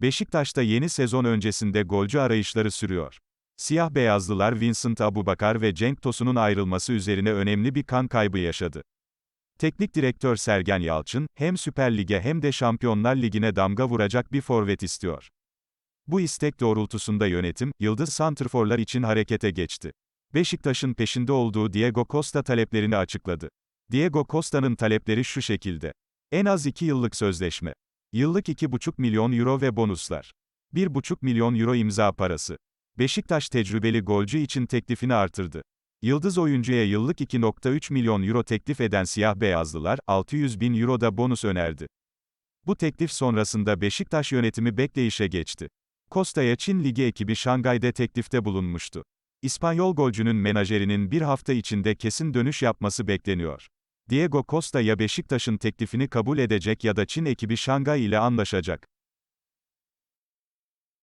Beşiktaş'ta yeni sezon öncesinde golcü arayışları sürüyor. Siyah beyazlılar Vincent Abubakar ve Cenk Tosun'un ayrılması üzerine önemli bir kan kaybı yaşadı. Teknik direktör Sergen Yalçın, hem Süper Lig'e hem de Şampiyonlar Ligi'ne damga vuracak bir forvet istiyor. Bu istek doğrultusunda yönetim, yıldız santrforlar için harekete geçti. Beşiktaş'ın peşinde olduğu Diego Costa taleplerini açıkladı. Diego Costa'nın talepleri şu şekilde. En az 2 yıllık sözleşme. Yıllık 2,5 milyon euro ve bonuslar. 1,5 milyon euro imza parası. Beşiktaş tecrübeli golcü için teklifini artırdı. Yıldız oyuncuya yıllık 2,3 milyon euro teklif eden siyah beyazlılar, 600 bin euro da bonus önerdi. Bu teklif sonrasında Beşiktaş yönetimi bekleyişe geçti. Costa'ya Çin Ligi ekibi Şangay'da teklifte bulunmuştu. İspanyol golcünün menajerinin bir hafta içinde kesin dönüş yapması bekleniyor. Diego Costa ya Beşiktaş'ın teklifini kabul edecek ya da Çin ekibi Şangay ile anlaşacak.